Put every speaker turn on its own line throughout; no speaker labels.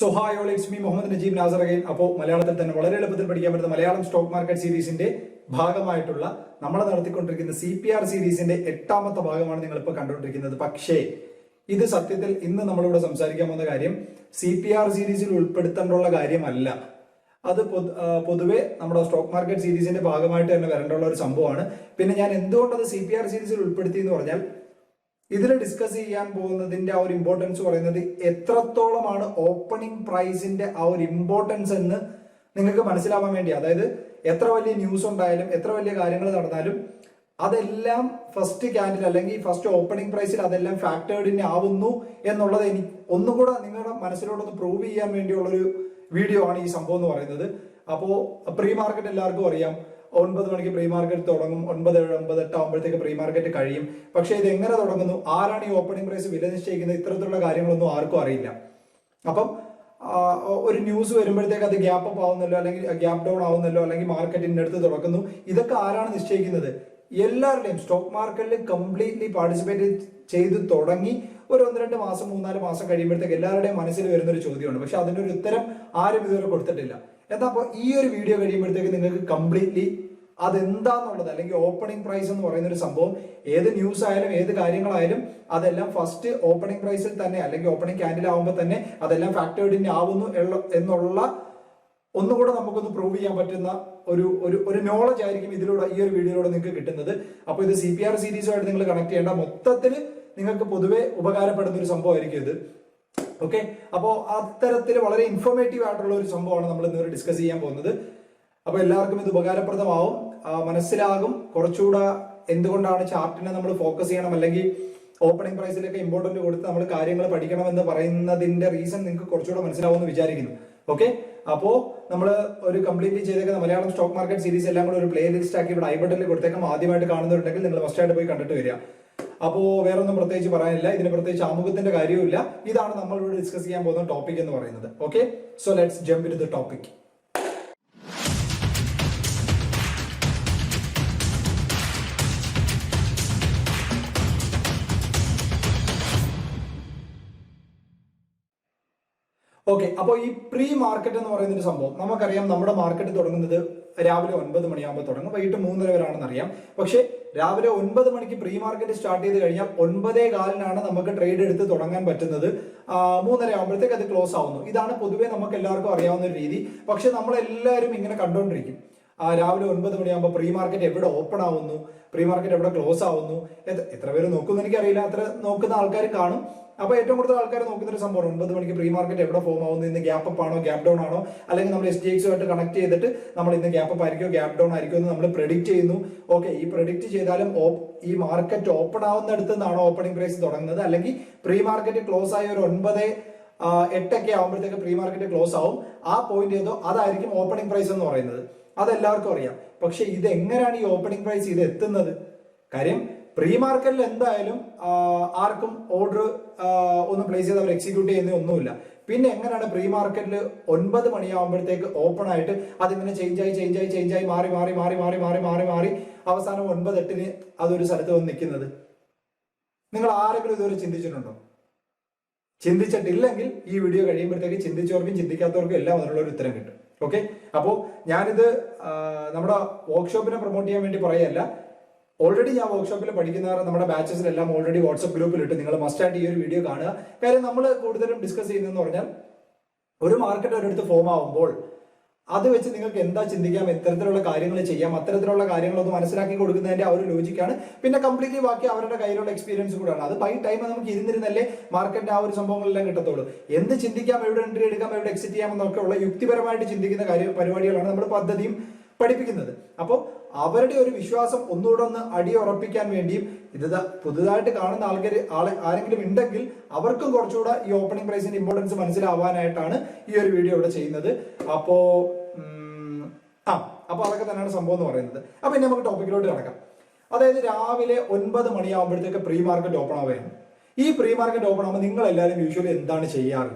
So hi all it's me Muhammad Najeeb Nasar again അപ്പോൾ മലയാളത്തിൽ തന്നെ വളരെ എളുപ്പത്തിൽ പഠിക്കാൻ പറ്റുന്ന മലയാളം സ്റ്റോക്ക് മാർക്കറ്റ് സീരീസിന്റെ ഭാഗമായിട്ടുള്ള നമ്മൾ നടത്തിക്കൊണ്ടിരിക്കുന്ന സി പി ആർ സീരീസിന്റെ എട്ടാമത്തെ ഭാഗമാണ് നിങ്ങൾ ഇപ്പോൾ കണ്ടുകൊണ്ടിരിക്കുന്നത്. പക്ഷേ ഇത് സത്യത്തിൽ ഇന്ന് നമ്മളിവിടെ സംസാരിക്കാൻ പോകുന്ന കാര്യം സി പി ആർ സീരീസിൽ ഉൾപ്പെടുത്തേണ്ടുള്ള കാര്യമല്ല. അത് പൊതുവെ നമ്മുടെ സ്റ്റോക്ക് മാർക്കറ്റ് സീരീസിന്റെ ഭാഗമായിട്ട് തന്നെ വരേണ്ടുള്ള ഒരു സംഭവമാണ്. പിന്നെ ഞാൻ എന്തുകൊണ്ട് അത് സി പി ആർ സീരീസിൽ ഉൾപ്പെടുത്തി എന്ന് പറഞ്ഞാൽ ഇതിൽ ഡിസ്കസ് ചെയ്യാൻ പോകുന്നതിന്റെ ആ ഒരു ഇമ്പോർട്ടൻസ് പറയുന്നത് എത്രത്തോളമാണ് ഓപ്പണിംഗ് പ്രൈസിന്റെ ആ ഒരു ഇമ്പോർട്ടൻസ് എന്ന് നിങ്ങൾക്ക് മനസ്സിലാവാൻ വേണ്ടി. അതായത് എത്ര വലിയ ന്യൂസ് ഉണ്ടായാലും എത്ര വലിയ കാര്യങ്ങൾ നടന്നാലും അതെല്ലാം ഫസ്റ്റ് ക്യാൻഡിൽ അല്ലെങ്കിൽ ഫസ്റ്റ് ഓപ്പണിംഗ് പ്രൈസിൽ അതെല്ലാം ഫാക്ടേർഡിന് ആവുന്നു എന്നുള്ളത് എനിക്ക് ഒന്നും കൂടെ നിങ്ങളുടെ മനസ്സിലോട്ടൊന്ന് പ്രൂവ് ചെയ്യാൻ വേണ്ടിയുള്ള ഒരു വീഡിയോ ആണ് ഈ സംഭവം എന്ന് പറയുന്നത്. അപ്പോ പ്രീ മാർക്കറ്റ് എല്ലാവർക്കും അറിയാം. ഒൻപത് മണിക്ക് പ്രീ മാർക്കറ്റ് തുടങ്ങും. ഒൻപത് ഏഴ് ഒമ്പത് എട്ട് ആകുമ്പോഴത്തേക്ക് പ്രീ മാർക്കറ്റ് കഴിയും. പക്ഷേ ഇത് എങ്ങനെ തുടങ്ങുന്നു? ആരാണ് ഈ ഓപ്പണിംഗ് പ്രൈസ് വില നിശ്ചയിക്കുന്നത് ഇത്തരത്തിലുള്ള കാര്യങ്ങളൊന്നും ആർക്കും അറിയില്ല. അപ്പം ഒരു ന്യൂസ് വരുമ്പോഴത്തേക്ക് അത് ഗ്യാപ്പ് അപ്പ് ആവുന്നല്ലോ അല്ലെങ്കിൽ ഗ്യാപ്പ് ഡൗൺ ആവുന്നല്ലോ അല്ലെങ്കിൽ മാർക്കറ്റിന്റെ അടുത്ത് തുറക്കുന്നു. ഇതൊക്കെ ആരാണ് നിശ്ചയിക്കുന്നത്? എല്ലാവരുടെയും സ്റ്റോക്ക് മാർക്കറ്റിൽ കംപ്ലീറ്റ്ലി പാർട്ടിസിപ്പേറ്റ് ചെയ്ത് തുടങ്ങി ഒരു ഒന്ന് രണ്ട് മാസം മൂന്നാൽ മാസം കഴിയുമ്പോഴത്തേക്ക് എല്ലാവരുടെയും മനസ്സിൽ വരുന്ന ഒരു ചോദ്യമാണ് പക്ഷെ അതിന്റെ ഒരു ഉത്തരം ആരും ഇതുവരെ കൊടുത്തിട്ടില്ല. എന്താ അപ്പോൾ ഈ ഒരു വീഡിയോ കഴിയുമ്പോഴത്തേക്ക് നിങ്ങൾക്ക് കംപ്ലീറ്റ്ലി അതെന്താന്നുള്ളത് അല്ലെങ്കിൽ ഓപ്പണിംഗ് പ്രൈസ് എന്ന് പറയുന്ന ഒരു സംഭവം ഏത് ന്യൂസ് ആയാലും ഏത് കാര്യങ്ങളായാലും അതെല്ലാം ഫസ്റ്റ് ഓപ്പണിംഗ് പ്രൈസിൽ തന്നെ അല്ലെങ്കിൽ ഓപ്പണിംഗ് ക്യാൻഡിൽ ആവുമ്പോൾ തന്നെ അതെല്ലാം ഫാക്ടേർഡിന് ആവുന്നു എന്നുള്ള ഒന്നുകൂടെ നമുക്കൊന്ന് പ്രൂവ് ചെയ്യാൻ പറ്റുന്ന ഒരു ഒരു ഒരു നോളജ് ആയിരിക്കും ഇതിലൂടെ ഈ ഒരു വീഡിയോയിലൂടെ നിങ്ങൾക്ക് കിട്ടുന്നത്. അപ്പോൾ ഇത് സി പി ആർ സീരീസുമായിട്ട് നിങ്ങൾ കണക്ട് ചെയ്യേണ്ട മൊത്തത്തിൽ നിങ്ങൾക്ക് പൊതുവെ ഉപകാരപ്പെടുന്ന ഒരു സംഭവമായിരിക്കും ഇത്. ഓക്കെ അപ്പോൾ അത്തരത്തിൽ വളരെ ഇൻഫോർമേറ്റീവ് ആയിട്ടുള്ള ഒരു സംഭവമാണ് നമ്മൾ ഇന്ന് ഡിസ്കസ് ചെയ്യാൻ പോകുന്നത്. അപ്പോൾ എല്ലാവർക്കും ഇത് ഉപകാരപ്രദമാവും. മനസ്സിലാകും. കുറച്ചുകൂടെ എന്തുകൊണ്ടാണ് ചാർട്ടിനെ നമ്മൾ ഫോക്കസ് ചെയ്യണം? അല്ലെങ്കിൽ ഓപ്പണിംഗ് പ്രൈസിലൊക്കെ ഇമ്പോർട്ടന്റ് കൊടുത്ത് നമ്മൾ കാര്യങ്ങൾ പഠിക്കണമെന്ന് പറയുന്നതിന്റെ റീസൺ നിങ്ങൾക്ക് കുറച്ചുകൂടെ മനസ്സിലാവുമെന്ന് വിചാരിക്കുന്നു. ഓക്കെ അപ്പോൾ നമ്മൾ ഒരു കംപ്ലീറ്റ് ചെയ്തേക്കുന്ന മലയാളം സ്റ്റോക്ക് മാർക്കറ്റ് സീരീസ് എല്ലാം കൂടെ ഒരു പ്ലേ ലിസ്റ്റ് ആക്കി ഇവിടെ ഐ ബട്ടണിൽ കൊടുത്തേക്കാം. ആദ്യമായിട്ട് കാണുന്നവരുണ്ടെങ്കിൽ നിങ്ങൾ ഫസ്റ്റ് ആയിട്ട് പോയി കണ്ടിട്ട് വരിക. അപ്പോ വേറെ ഒന്നും പ്രത്യേകിച്ച് പറയാനില്ല. ഇതിന് പ്രത്യേകിച്ച് ആമുഖത്തിന്റെ കാര്യമില്ല ഇതാണ് നമ്മൾ ഇവിടെ ഡിസ്കസ് ചെയ്യാൻ പോകുന്ന ടോപ്പിക് എന്ന് പറയുന്നത്. Okay so let's jump in the topic okay അപ്പോൾ ഈ പ്രീ മാർക്കറ്റ് എന്ന് പറയുന്ന ഒരു സംഭവം. നമുക്കറിയാം നമ്മുടെ മാർക്കറ്റ് തുടങ്ങുന്നത് രാവിലെ ഒൻപത് മണിയാകുമ്പോൾ തുടങ്ങും. വൈകിട്ട് മൂന്നര വരാണെന്ന് അറിയാം. പക്ഷേ രാവിലെ ഒൻപത് മണിക്ക് പ്രീ മാർക്കറ്റ് സ്റ്റാർട്ട് ചെയ്ത് കഴിഞ്ഞാൽ ഒൻപതേ കാലിനാണ് നമുക്ക് ട്രേഡ് എടുത്ത് തുടങ്ങാൻ പറ്റുന്നത്. മൂന്നര ആകുമ്പോഴത്തേക്ക് അത് ക്ലോസ് ആവുന്നു. ഇതാണ് പൊതുവേ നമുക്ക് എല്ലാവർക്കും അറിയാവുന്ന ഒരു രീതി. പക്ഷെ നമ്മളെല്ലാവരും ഇങ്ങനെ കണ്ടുകൊണ്ടിരിക്കും രാവിലെ ഒൻപത് മണിയാകുമ്പോൾ പ്രീ മാർക്കറ്റ് എവിടെ ഓപ്പൺ ആവുന്നു? പ്രീ മാർക്കറ്റ് എവിടെ ക്ലോസ് ആവുന്നു? എത്ര- പേര് നോക്കുന്നു എനിക്കറിയില്ല. അത്ര നോക്കുന്ന ആൾക്കാർ കാണും. അപ്പൊ ഏറ്റവും കൂടുതൽ ആൾക്കാർ നോക്കുന്ന ഒരു സംഭവം ഒമ്പത് മണിക്ക് പ്രീ മാർക്കറ്റ് എവിടെ ഫോം ആവുന്നു? ഇന്ന് ഗ്യാപ്പ് അപ്പ് ആണോ? ഗ്യാപ്പ് ഡൗൺ ആണോ? അല്ലെങ്കിൽ നമ്മൾ എസ് ഡി എക്സുമായിട്ട് കണക്ട് ചെയ്തിട്ട് നമ്മൾ ഇന്ന് ഗ്യാപ്പ് അപ്പ് ആയിരിക്കും ഗ്യാപ്പ് ഡൗൺ ആയിരിക്കും എന്ന് നമ്മൾ പ്രെഡിക്റ്റ് ചെയ്യുന്നു. ഓക്കെ ഈ പ്രെഡിക്റ്റ് ചെയ്താലും ഈ മാർക്കറ്റ് ഓപ്പൺ ആവുന്നിടത്ത് നിന്നാണോ ഓപ്പണിംഗ് പ്രൈസ് തുടങ്ങുന്നത്? അല്ലെങ്കിൽ പ്രീ മാർക്കറ്റ് ക്ലോസ് ആയ ഒരു ഒൻപത് എട്ടൊക്കെ ആകുമ്പോഴത്തേക്ക് പ്രീ മാർക്കറ്റ് ക്ലോസ് ആവും. ആ പോയിന്റ് ഏതോ അതായിരിക്കും ഓപ്പണിംഗ് പ്രൈസ് എന്ന് പറയുന്നത്. അതെല്ലാവർക്കും അറിയാം. പക്ഷെ ഇത് എങ്ങനെയാണ് ഈ ഓപ്പണിംഗ് പ്രൈസ് ഇത് എത്തുന്നത്? കാര്യം പ്രീ മാർക്കറ്റിൽ എന്തായാലും ആർക്കും ഓർഡർ ഒന്ന് പ്ലേസ് ചെയ്ത് അവർ എക്സിക്യൂട്ട് ചെയ്യുന്ന ഒന്നുമില്ല. പിന്നെ എങ്ങനെയാണ് പ്രീ മാർക്കറ്റിൽ ഒൻപത് മണിയാകുമ്പോഴത്തേക്ക് ഓപ്പൺ ആയിട്ട് അതിങ്ങനെ ചേഞ്ച് ആയി ചേഞ്ച് ആയി ചേഞ്ച് ആയി മാറി മാറി മാറി മാറി മാറി മാറി മാറി അവസാനം ഒൻപത് എട്ടിന് അതൊരു സ്ഥലത്ത് വന്ന് നിൽക്കുന്നത്. നിങ്ങൾ ആരെങ്കിലും ഇതുവരെ ചിന്തിച്ചിട്ടുണ്ടോ? ചിന്തിച്ചിട്ടില്ലെങ്കിൽ ഈ വീഡിയോ കഴിയുമ്പോഴത്തേക്ക് ചിന്തിച്ചവർക്കും ചിന്തിക്കാത്തവർക്കും എല്ലാം അതിനുള്ള ഒരു ഉത്തരം കിട്ടും. ഓക്കെ അപ്പോൾ ഞാനിത് നമ്മുടെ വർക്ക്ഷോപ്പിനെ പ്രൊമോട്ട് ചെയ്യാൻ വേണ്ടി പറയല്ല ഓൾറെഡി ഞാൻ വർക്ക്ഷോപ്പിൽ പഠിക്കുന്നവർ നമ്മുടെ ബാച്ചസിലെല്ലാം ഓൾറെഡി വാട്സപ്പ് ഗ്രൂപ്പിൽ ഇട്ട് നിങ്ങൾ മസ്റ്റായിട്ട് ഈ ഒരു വീഡിയോ കാണുക. കാര്യം നമ്മൾ കൂടുതലും ഡിസ്കസ് ചെയ്യുന്നതെന്ന് പറഞ്ഞാൽ ഒരു മാർക്കറ്റ് ഒരിടത്ത് ഫോം ആവുമ്പോൾ അത് വെച്ച് നിങ്ങൾക്ക് എന്താ ചിന്തിക്കാം? എത്തരത്തിലുള്ള കാര്യങ്ങൾ ചെയ്യാം. അത്തരത്തിലുള്ള കാര്യങ്ങളൊന്ന് മനസ്സിലാക്കി കൊടുക്കുന്നതിന്റെ ആ ഒരു ലോജിക്കാണ് പിന്നെ കംപ്ലീറ്റ്ലി ബാക്കി അവരുടെ കയ്യിലുള്ള എക്സ്പീരിയൻസ് കൂടാണ് അത് ബൈ ടൈം നമുക്ക് ഇരുന്നിരുന്നല്ലേ മാർക്കറ്റിന്റെ ആ ഒരു സംഭവങ്ങളെല്ലാം കിട്ടത്തുള്ളൂ. എന്ത് ചിന്തിക്കാം? എവിടെ എൻട്രി എടുക്കാം? എവിടെ എക്സിറ്റ് ചെയ്യാം? എന്നൊക്കെയുള്ള യുക്തിപരമായിട്ട് ചിന്തിക്കുന്ന കാര്യ പരിപാടികളാണ് നമ്മൾ പദ്ധതിയും പഠിപ്പിക്കുന്നത്. അപ്പോൾ അവരുടെ ഒരു വിശ്വാസം ഒന്നുകൂടെ ഒന്ന് അടിയുറപ്പിക്കാൻ വേണ്ടിയും ഇത് പുതുതായിട്ട് കാണുന്ന ആൾക്കാർ ആളെ ആരെങ്കിലും ഉണ്ടെങ്കിൽ അവർക്കും കുറച്ചുകൂടെ ഈ ഓപ്പണിംഗ് പ്രൈസിന്റെ ഇമ്പോർട്ടൻസ് മനസ്സിലാവാനായിട്ടാണ് ഈ ഒരു വീഡിയോ ഇവിടെ ചെയ്യുന്നത്. അപ്പോ ആ അപ്പൊ അതൊക്കെ തന്നെയാണ് സംഭവം എന്ന് പറയുന്നത്. അപ്പൊ ഇനി നമുക്ക് ടോപ്പിക്കിലോട്ട് കിടക്കാം. അതായത് രാവിലെ ഒൻപത് മണിയാകുമ്പോഴത്തേക്ക് പ്രീ മാർക്കറ്റ് ഓപ്പൺ ആവുകയാണ്. ഈ പ്രീ മാർക്കറ്റ് ഓപ്പൺ ആകുമ്പോൾ നിങ്ങൾ എല്ലാവരും യൂഷ്വലി എന്താണ് ചെയ്യാറ്?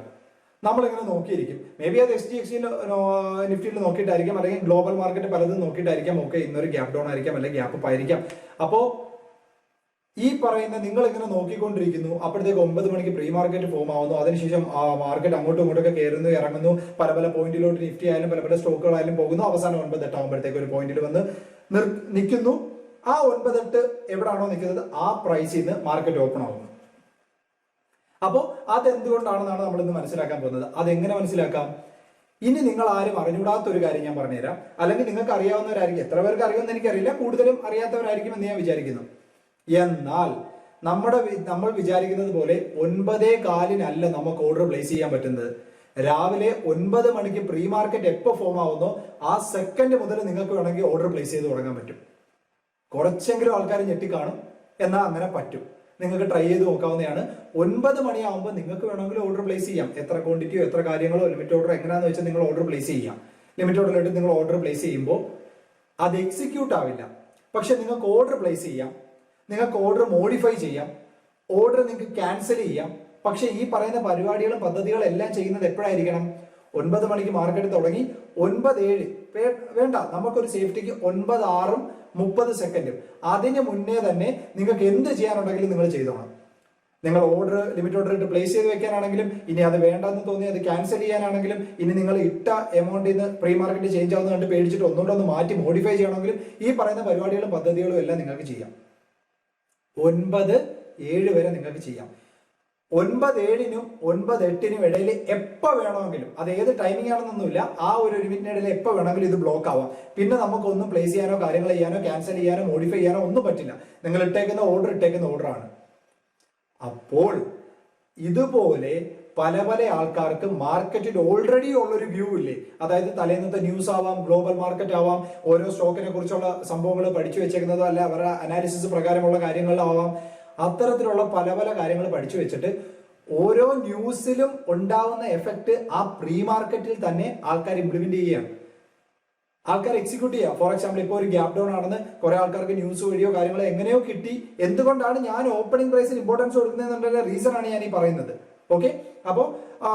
നമ്മളിങ്ങനെ നോക്കിയിരിക്കും. മേ ബി അത് എസ് ഡി എക്സിൽ നിഫ്റ്റിയിൽ നോക്കിയിട്ടായിരിക്കും അല്ലെങ്കിൽ ഗ്ലോബൽ മാർക്കറ്റ് പലതും നോക്കിയിട്ടായിരിക്കാം ഓക്കെ ഇന്നൊരു ഗ്യാപ് ഡൗൺ ആയിരിക്കാം അല്ലെങ്കിൽ ഗ്യാപ്പ് ആയിരിക്കാം. അപ്പോൾ ഈ പറയുന്ന നിങ്ങൾ ഇങ്ങനെ നോക്കിക്കൊണ്ടിരിക്കുന്നു. അപ്പോഴത്തേക്ക് ഒമ്പത് മണിക്ക് പ്രീ മാർക്കറ്റ് ഫോം ആവുന്നു. അതിനുശേഷം മാർക്കറ്റ് അങ്ങോട്ടും ഇങ്ങോട്ടൊക്കെ കയറുന്നു ഇറങ്ങുന്നു. പല പല പോയിന്റിലോട്ട് നിഫ്റ്റി ആയാലും പല പല സ്റ്റോക്കുകളായാലും പോകുന്നു. അവസാനം ഒൻപത് എട്ടാകുമ്പോഴത്തേക്ക് ഒരു പോയിന്റിൽ വന്ന് നിൽക്കുന്നു. ആ ഒൻപതെട്ട് എവിടെയാണോ നിൽക്കുന്നത്? ആ പ്രൈസിൽ നിന്ന് മാർക്കറ്റ് ഓപ്പൺ ആവുന്നു. അപ്പോൾ അതെന്തുകൊണ്ടാണെന്നാണ് നമ്മൾ ഇന്ന് മനസ്സിലാക്കാൻ പോകുന്നത്? അതെങ്ങനെ മനസ്സിലാക്കാം? ഇനി നിങ്ങൾ ആരും അറിഞ്ഞൂടാത്ത ഒരു കാര്യം ഞാൻ പറഞ്ഞുതരാം. അല്ലെങ്കിൽ നിങ്ങൾക്ക് അറിയാവുന്നവരായിരിക്കും എത്ര പേർക്ക് അറിയുമെന്ന് എനിക്കറിയില്ല. കൂടുതലും അറിയാത്തവരായിരിക്കും എന്ന് ഞാൻ വിചാരിക്കുന്നു. എന്നാൽ നമ്മുടെ നമ്മൾ വിചാരിക്കുന്നത് പോലെ ഒൻപതേ കാലിനല്ല നമുക്ക് ഓർഡർ പ്ലേസ് ചെയ്യാൻ പറ്റുന്നത്. രാവിലെ ഒൻപത് മണിക്ക് പ്രീ മാർക്കറ്റ് എപ്പോൾ ഫോം ആവുന്നോ ആ സെക്കൻഡ് മുതൽ നിങ്ങൾക്ക് വേണമെങ്കിൽ ഓർഡർ പ്ലേസ് ചെയ്ത് തുടങ്ങാൻ പറ്റും. കുറച്ചെങ്കിലും ആൾക്കാർ ഞെട്ടിക്കാണും. എന്നാൽ അങ്ങനെ പറ്റും. നിങ്ങൾക്ക് ട്രൈ ചെയ്ത് നോക്കാവുന്നതാണ്. ഒൻപത് മണിയാകുമ്പോൾ നിങ്ങൾക്ക് വേണമെങ്കിൽ ഓർഡർ പ്ലേസ് ചെയ്യാം. എത്ര ക്വാണ്ടിറ്റിയോ എത്ര കാര്യങ്ങളോ ലിമിറ്റ് ഓർഡർ എങ്ങനെയാണെന്ന് വെച്ചാൽ നിങ്ങൾ ഓർഡർ പ്ലേസ് ചെയ്യാം. ലിമിറ്റ് ഓർഡറിലിട്ട് നിങ്ങൾ ഓർഡർ പ്ലേസ് ചെയ്യുമ്പോൾ അത് എക്സിക്യൂട്ട് ആവില്ല. പക്ഷെ നിങ്ങൾക്ക് ഓർഡർ പ്ലേസ് ചെയ്യാം. നിങ്ങൾക്ക് ഓർഡർ മോഡിഫൈ ചെയ്യാം. ഓർഡർ നിങ്ങൾക്ക് ക്യാൻസൽ ചെയ്യാം. പക്ഷെ ഈ പറയുന്ന പരിപാടികളും പദ്ധതികളും എല്ലാം ചെയ്യുന്നത് എപ്പോഴായിരിക്കണം? ഒൻപത് മണിക്ക് മാർക്കറ്റ് തുടങ്ങി. ഒൻപത് ഏഴ് വേണ്ട. നമുക്കൊരു സേഫ്റ്റിക്ക് ഒൻപത് ആറും മുപ്പത് സെക്കൻഡും. അതിന് മുന്നേ തന്നെ നിങ്ങൾക്ക് എന്ത് ചെയ്യാനുണ്ടെങ്കിലും നിങ്ങൾ ചെയ്തോണം നിങ്ങൾ ഓർഡർ ലിമിറ്റ് ഓർഡർ ഇട്ട് പ്ലേസ് ചെയ്ത് വെക്കാനാണെങ്കിലും ഇനി അത് വേണ്ടെന്ന് തോന്നി അത് ക്യാൻസൽ ചെയ്യാനാണെങ്കിലും ഇനി നിങ്ങൾ ഇട്ട എമൗണ്ടിൽ നിന്ന് പ്രീ മാർക്കറ്റ് ചേഞ്ച് ആവുന്ന കണ്ട് പേടിച്ചിട്ട് ഒന്നുകൂടെ ഒന്ന് മാറ്റി മോഡിഫൈ ചെയ്യണമെങ്കിലും ഈ പറയുന്ന പരിപാടികളും പദ്ധതികളും എല്ലാം നിങ്ങൾക്ക് ചെയ്യാം. ഒൻപത് ഏഴ് വരെ നിങ്ങൾക്ക് ചെയ്യാം. ഒൻപത് ഏഴിനും ഒൻപത് എട്ടിനും ഇടയിൽ എപ്പോൾ വേണമെങ്കിലും അത് ഏത് ടൈമിംഗ് ആണെന്നൊന്നുമില്ല ആ ഒരു ഒരു മിനിറ്റിനിടയിൽ എപ്പോൾ വേണമെങ്കിലും ഇത് ബ്ലോക്ക് ആവാം. പിന്നെ നമുക്കൊന്നും പ്ലേസ് ചെയ്യാനോ കാര്യങ്ങൾ ചെയ്യാനോ ക്യാൻസൽ ചെയ്യാനോ മോഡിഫൈ ചെയ്യാനോ ഒന്നും പറ്റില്ല. നിങ്ങൾ ഇട്ടേക്കുന്ന ഓർഡർ ഇട്ടേക്കുന്ന ഓർഡറാണ് അപ്പോൾ ഇതുപോലെ പല പല ആൾക്കാർക്ക് മാർക്കറ്റിൽ ഓൾറെഡി ഉള്ളൊരു വ്യൂ ഇല്ലേ? അതായത് തലേന്നത്തെ ന്യൂസ് ആവാം ഗ്ലോബൽ മാർക്കറ്റ് ആവാം ഓരോ സ്റ്റോക്കിനെ കുറിച്ചുള്ള സംഭവങ്ങൾ പഠിച്ചു വെച്ചേക്കുന്നതോ അല്ല അവരുടെ അനാലിസിസ് പ്രകാരമുള്ള കാര്യങ്ങളിലാവാം അത്തരത്തിലുള്ള പല പല കാര്യങ്ങൾ പഠിച്ചു വെച്ചിട്ട് ഓരോ ന്യൂസിലും ഉണ്ടാവുന്ന എഫക്റ്റ് ആ പ്രീ മാർക്കറ്റിൽ തന്നെ ആൾക്കാർ ഇംപ്ലിമെന്റ് ചെയ്യുകയാണ്. ആൾക്കാർ എക്സിക്യൂട്ട് ചെയ്യുക. ഫോർ എക്സാമ്പിൾ ഇപ്പോൾ ഒരു ഗ്യാപ് ഡൗൺ ആണെന്ന് കുറെ ആൾക്കാർക്ക് ന്യൂസ് വഴിയോ കാര്യങ്ങളോ എങ്ങനെയോ കിട്ടി. എന്തുകൊണ്ടാണ് ഞാൻ ഓപ്പണിംഗ് പ്രൈസിന് ഇമ്പോർട്ടൻസ് കൊടുക്കുന്നതെന്നുള്ള റീസൺ ആണ് ഞാൻ ഈ പറയുന്നത്. ഓക്കെ അപ്പോൾ